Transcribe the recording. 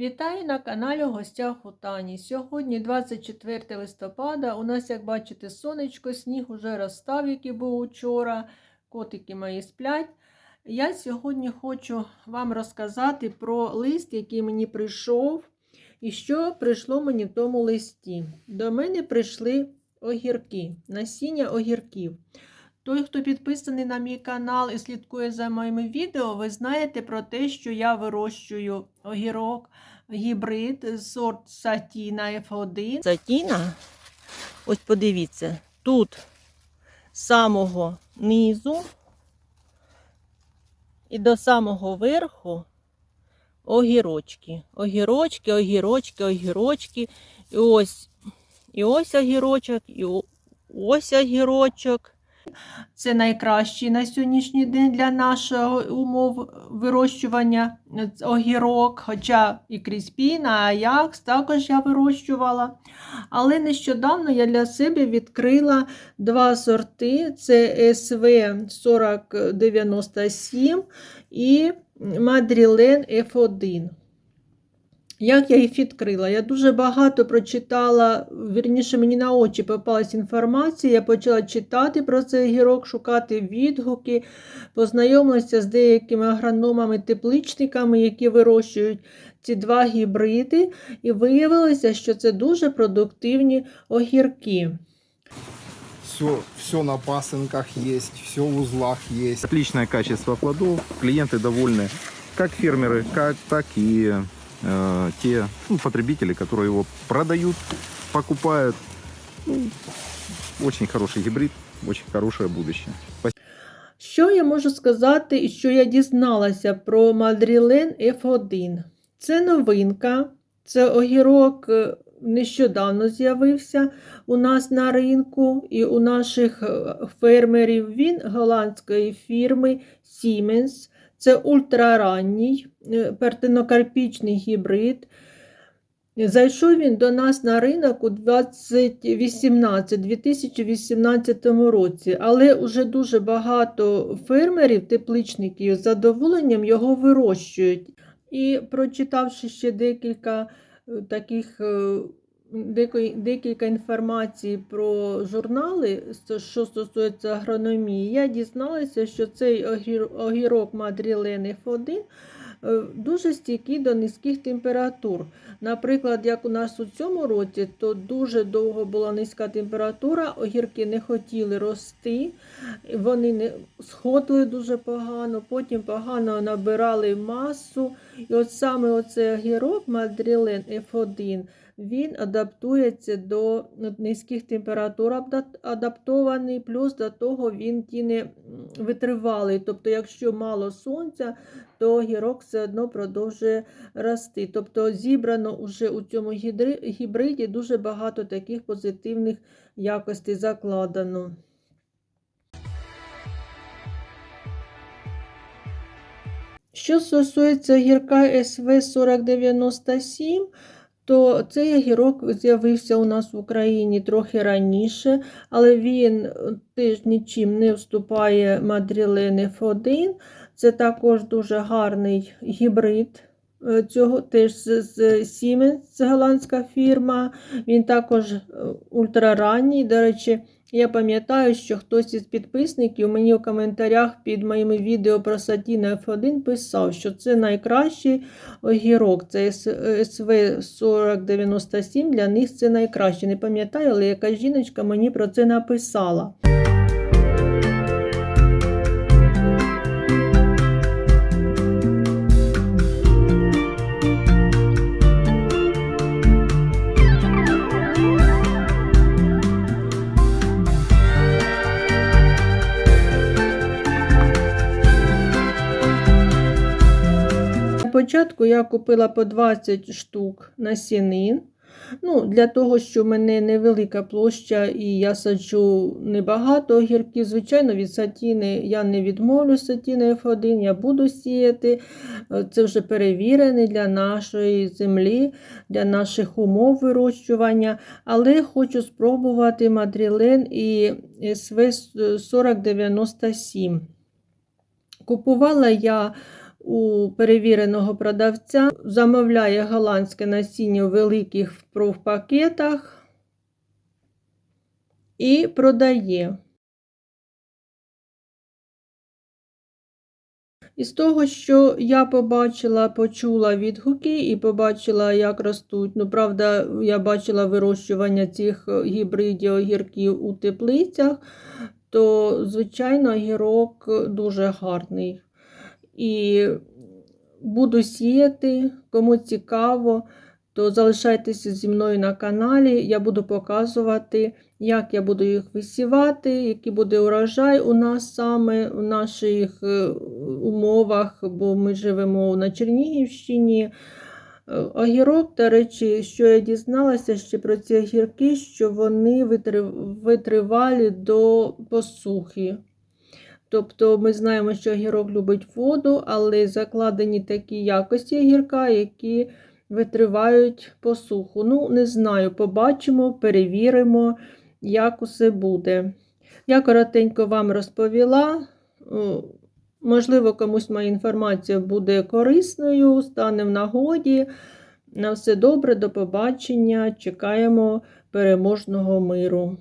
Вітаю на каналі гостях у Тані. Сьогодні 24 листопада. У нас, як бачите, сонечко, сніг уже розстав, який був учора. Котики мої сплять. Я сьогодні хочу вам розказати про лист, який мені прийшов, і що прийшло мені в тому листі. До мене прийшли огірки, насіння огірків. Той, хто підписаний на мій канал і слідкує за моїми відео, ви знаєте про те, що я вирощую огірок гібрид сорт Сатіна F1. Сатіна, ось подивіться, тут з самого низу і до самого верху огірочки. Огірочки, огірочки, огірочки. І ось, і ось огірочок, і ось огірочок. Це найкращий на сьогоднішній день для нашого умов вирощування огірок, хоча і кріспіна, аякс також я вирощувала. Але нещодавно я для себе відкрила два сорти: це СВ 4097 і Мадрілен F1. Як я їх відкрила? Я дуже багато прочитала, вірніше мені на очі попалась інформація. Я почала читати про цей гірок, шукати відгуки, познайомилася з деякими агрономами, тепличниками, які вирощують ці два гібриди, і виявилося, що це дуже продуктивні огірки. Все, все на пасынках есть, все в узлах есть. Отличное качество плодов, клиенты довольны, как фермеры, как, так и э, те ну, потребители, которые его продают, покупают. Ну, очень хороший гибрид, очень хорошее будущее. Що я можу сказати, і що я дізналася про Мадрілен F1? Це новинка, це огірок е, нещодавно з'явився у нас на ринку і у наших е, фермерів. Він голландської фірми Siemens. Це ультраранній е, партенокарпічний гібрид. Зайшов він до нас на ринок у 2018, 2018 році, але вже дуже багато фермерів, тепличників з задоволенням його вирощують. І прочитавши ще декілька е, таких е, декілька інформацій про журнали, що стосується агрономії, я дізналася, що цей огірок Мадрілен F1 е, дуже стійкий до низьких температур. Наприклад, як у нас у цьому році, то дуже довго була низька температура, огірки не хотіли рости, вони не сходили дуже погано, потім погано набирали масу. І от саме оцей огірок Мадрілен F1 він адаптується до низьких температур, адаптований, плюс до того він тіне витривалий. Тобто, якщо мало сонця, то огірок все одно продовжує рости. Тобто зібрано вже у цьому гібриді дуже багато таких позитивних якостей закладено. Що стосується гірка СВ 4097, то цей огірок з'явився у нас в Україні трохи раніше, але він е, теж нічим не вступає Мадрілен F1. Це також дуже гарний гібрид. е, Цього теж з, Siemens, голландська фірма. Він також е, ультраранній. До речі, я пам'ятаю, що хтось із підписників мені у коментарях під моїми відео про Сатіна F1 писав, що це найкращий огірок. Це СВ 4097, для них це найкраще. Не пам'ятаю, але яка жіночка мені про це написала. Спочатку я купила по 20 штук насінин. Ну, для того, що в мене невелика площа і я саджу небагато огірків. Звичайно, від сатіни я не відмовлю сатіни F1, я буду сіяти. Е, Це вже перевірений для нашої землі, для наших умов вирощування. Але хочу спробувати Мадрілен і СВ 4097. Купувала я у перевіреного продавця, замовляє голландське насіння у великих профпакетах і продає. Із того, що я побачила, почула відгуки і побачила, як ростуть. Ну, правда, я бачила вирощування цих е, гібридів огірків у теплицях, то, звичайно, огірок дуже гарний. І буду сіяти, кому цікаво, то залишайтеся зі мною на каналі. Я буду показувати, як я буду їх висівати, який буде урожай у нас саме в наших е, умовах, бо ми живемо на Чернігівщині. Е, Огірок, до речі, що я дізналася ще про ці огірки, що вони витривалі до посухи. Тобто ми знаємо, що огірок любить воду, але закладені такі якості огірка, які витривають посуху. Ну, не знаю, побачимо, перевіримо, як усе буде. Я коротенько вам розповіла. Можливо, комусь моя інформація буде корисною, стане в нагоді. На все добре, до побачення. Чекаємо переможного миру.